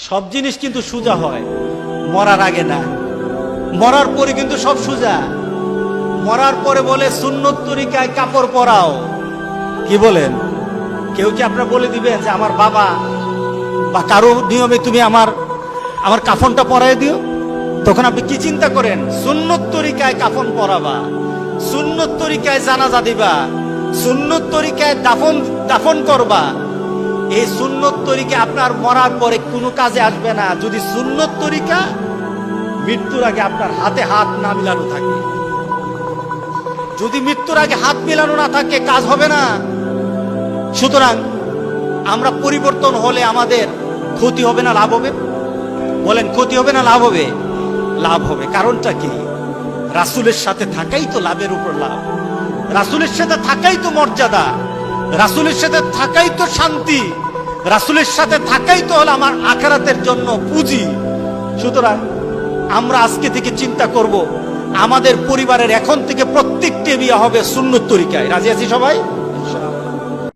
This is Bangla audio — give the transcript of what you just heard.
সব জিনিস কিন্তু সোজা হয়। মরার আগে না। মরার পরে কিন্তু সব সোজা। মরার পরে বলে, সুন্নত তরিকায় কাপড় পরাও। কি বলেন? কেউ কি আপনার বলে দিবেন যে, আমার বাবা বা কারও নিয়মে তুমি আমার আমার কাফনটা পরাই দিও? তখন আপনি কি চিন্তা করেন? সুন্নত তরিকায় কাফন পরাবা। সুন্নত তরিকায় জানাজা দিবা। সুন্নত তরিকায় দাফন দাফন করবা। এই সুন্নত তরিকা আপনার মরার পরে কোনো কাজে আসবে না। যদি সুন্নত তরিকা, মৃত্যুর আগে আপনার হাতে হাত না মিলানো থাকে। যদি মৃত্যুর আগে হাত মিলানো না থাকে, কাজ হবে না। সুতরাং আমরা পরিবর্তন হলে আমাদের ক্ষতি হবে না, লাভ হবে। বলেন, ক্ষতি হবে না, লাভ হবে? লাভ হবে। কারণটা কি? রাসুলের সাথে থাকাই তো লাভের উপর লাভ। রাসুলের সাথে থাকাই তো মর্যাদা। রাসুলের সাথে থাকাই তো শান্তি, রাসুলের সাথে থাকাই তো হলো আমার আখারাতের জন্য পুঁজি। সুতরাং আমরা আজকে থেকে চিন্তা করব, আমাদের পরিবারের এখন থেকে প্রত্যেকটি বিয়ে হবে সুন্নত তরিকায়। রাজি আছি সবাই?